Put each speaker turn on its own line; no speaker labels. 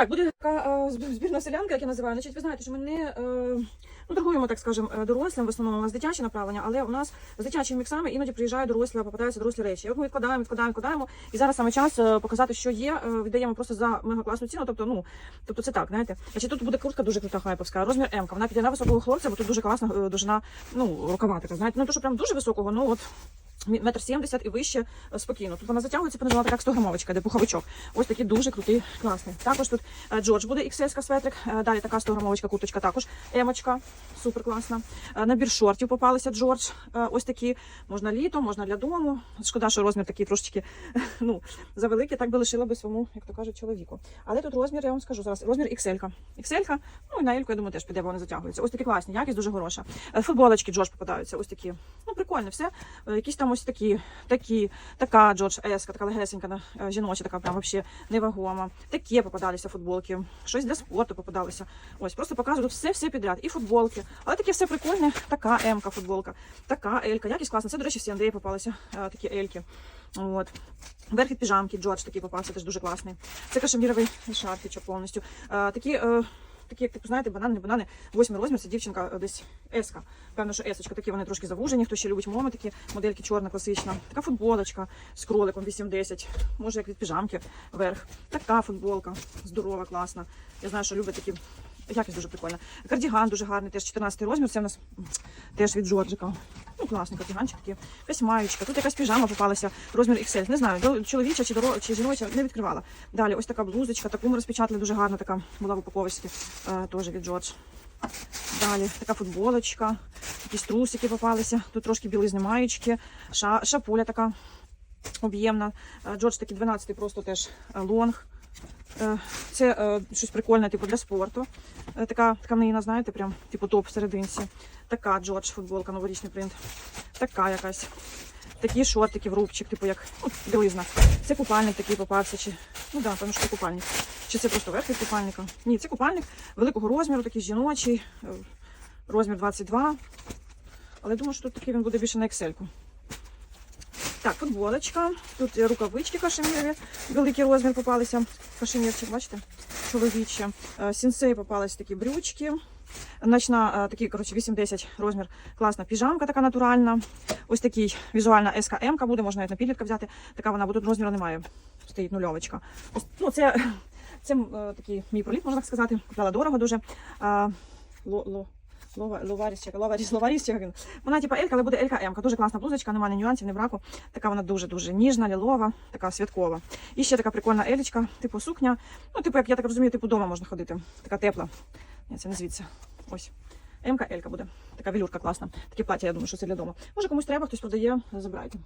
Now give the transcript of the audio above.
Так, буде така е, збірна селянка, як я називаю. Значить, ви знаєте, що ми не е, ну, торгуємо, так скажемо, е, дорослим. В основному у нас дитячі направлення, але у нас з дитячими міксами іноді приїжджають дорослі, попадаються дорослі речі. От ми відкладаємо, відкладаємо, відкладаємо. І зараз саме час показати, що є. Віддаємо просто за мега класну ціну. Тобто, ну тобто це так, знаєте. Значить, тут буде куртка дуже крута хайповська, розмір М. Вона піде на високого хлопця, бо тут дуже класна довжина, ну рукава така. Знаєте, ну то, що прям дуже високого, ну от. Метр сімдесят і вище е, спокійно. Тут вона затягується, понадала така як 100 грамовочка, де пуховичок. Ось такий дуже крутий, класний. Також тут е, Джордж буде XL светрик. Е, Далі така 100 грамовочка курточка також. Емочка, супер класна. Набір шортів попалися Джордж. Ось такі можна літо, можна для дому. Шкода, що розмір такий трошечки ну, завеликий, так би лишила би своєму, як то кажуть, чоловіку. Але тут розмір, я вам скажу зараз, розмір XL. XL, ну і на Ельку, я думаю, теж піде, бо вони затягуються. Ось такі класні, якість дуже хороша. Футболочки Джордж попадаються, ось такі. Ну, прикольно, все. Якісь там ось такі, такі, така Джордж Еска, така легесенька, е, жіноча, така прям вообще невагома. Такі попадалися футболки, щось для спорту попадалося. Ось, просто показую тут все, все підряд. І футболки. Але таке все прикольне. Така М-ка футболка, така Елька. Якість класна. Це, до речі, в C&A попалися е, такі Ельки. От. Верх піжамки, Джордж такий попався, теж дуже класний. Це кашеміровий шарфічок повністю. Е, такі, такі, як типу, знаєте, банани, не банани. Восьмий розмір, це дівчинка е, десь еска. Певно, що есочка. Такі вони трошки завужені, хто ще любить моми, такі модельки чорна, класична. Така футболочка з кроликом 8-10. Може, як від піжамки вверх. Така футболка, здорова, класна. Я знаю, що люблять такі. Якість дуже прикольна. Кардіган дуже гарний, теж 14 розмір. Це в нас теж від Джорджика. Ну, класний кардіганчик такий. Якась маєчка. Тут якась піжама попалася, розмір XL. Не знаю, чоловіча чи, доро... чи жіноча, не відкривала. Далі ось така блузочка, таку ми розпечатали, дуже гарна така була в упаковочці, е, теж від Джордж. Далі така футболочка, якісь трусики попалися. Тут трошки білизни маєчки, ша... шапуля така об'ємна. Джордж такий 12-й, просто теж е, лонг. Е, Це е, щось прикольне, типу для спорту. Е, Така тканина, знаєте, прям типу топ всерединці. Така Джордж футболка, новорічний принт. Така якась. Такі шортики в рубчик, типу як ну, білизна. Це купальник такий попався. Чи... Ну да, тому що це купальник. Чи це просто верх від купальника? Ні, це купальник великого розміру, такий жіночий, розмір 22. Але думаю, що тут такий він буде більше на Excel-ку. Так, футболочка. Тут рукавички кашемірові, великий розмір попалися. Кашемірчик, бачите? Чоловічі. Е, Сінсей попались такі брючки. Ночна, е, такий, коротше, 8-10 розмір. Класна піжамка така натуральна. Ось такий візуальна СКМ буде, можна навіть на підлітка взяти. Така вона, бо тут розміру немає. Стоїть нульовочка. Ось, ну, це, це е, такий мій проліт, можна так сказати. Купила дорого дуже. Ло, ло, ловаріс, ловаріс, ловаріс. Вона типа Елька, але буде Елька М. Дуже класна блузочка, немає нюансів, ні браку. Така вона дуже-дуже ніжна, лілова, така святкова. І ще така прикольна елічка, типу сукня. Ну, типу, як я так розумію, типу вдома можна ходити. Така тепла. Ні, це не звідси. Ось. М-ка, Елька буде. Така велюрка класна. Таке плаття, я думаю, що це для дому. Може комусь треба, хтось продає, забирайте.